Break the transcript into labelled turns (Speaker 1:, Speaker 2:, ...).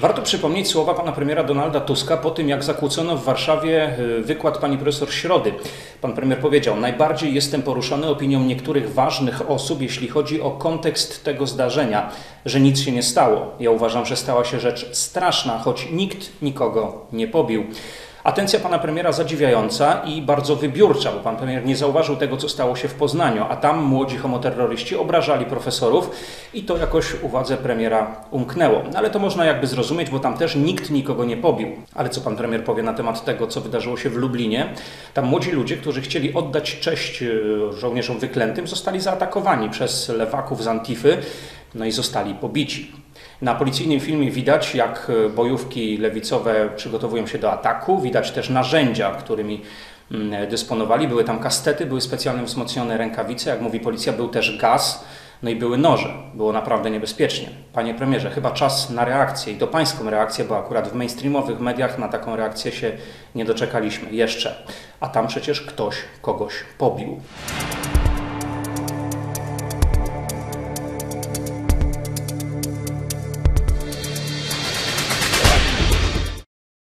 Speaker 1: Warto przypomnieć słowa pana premiera Donalda Tuska po tym, jak zakłócono w Warszawie y, wykład pani profesor Środy. Pan premier powiedział: Najbardziej jestem poruszony opinią niektórych ważnych osób, jeśli chodzi o kontekst tego zdarzenia, że nic się nie stało. Ja uważam, że stała się rzecz straszna, choć nikt nikogo nie pobił. Atencja pana premiera zadziwiająca i bardzo wybiórcza, bo pan premier nie zauważył tego, co stało się w Poznaniu, a tam młodzi homoterroryści obrażali profesorów i to jakoś uwadze premiera umknęło. No, ale to można jakby zrozumieć, bo tam też nikt nikogo nie pobił. Ale co pan premier powie na temat tego, co wydarzyło się w Lublinie? Tam młodzi ludzie, którzy chcieli oddać cześć y, żołnierzom wyklętym, zostali zaatakowani przez lewaków z Antify, no i zostali pobici. Na policyjnym filmie widać, jak e, bojówki lewicowe przygotowują się do ataku. Widać też narzędzia, którymi mm, dysponowali. Były tam kastety, były specjalnie wzmocnione rękawice. Jak mówi policja, był też gaz. No i były noże. Było naprawdę niebezpiecznie. Panie premierze, chyba czas na reakcję i to pańską reakcję, bo akurat w mainstreamowych mediach na taką reakcję się nie doczekaliśmy jeszcze. A tam przecież ktoś kogoś pobił.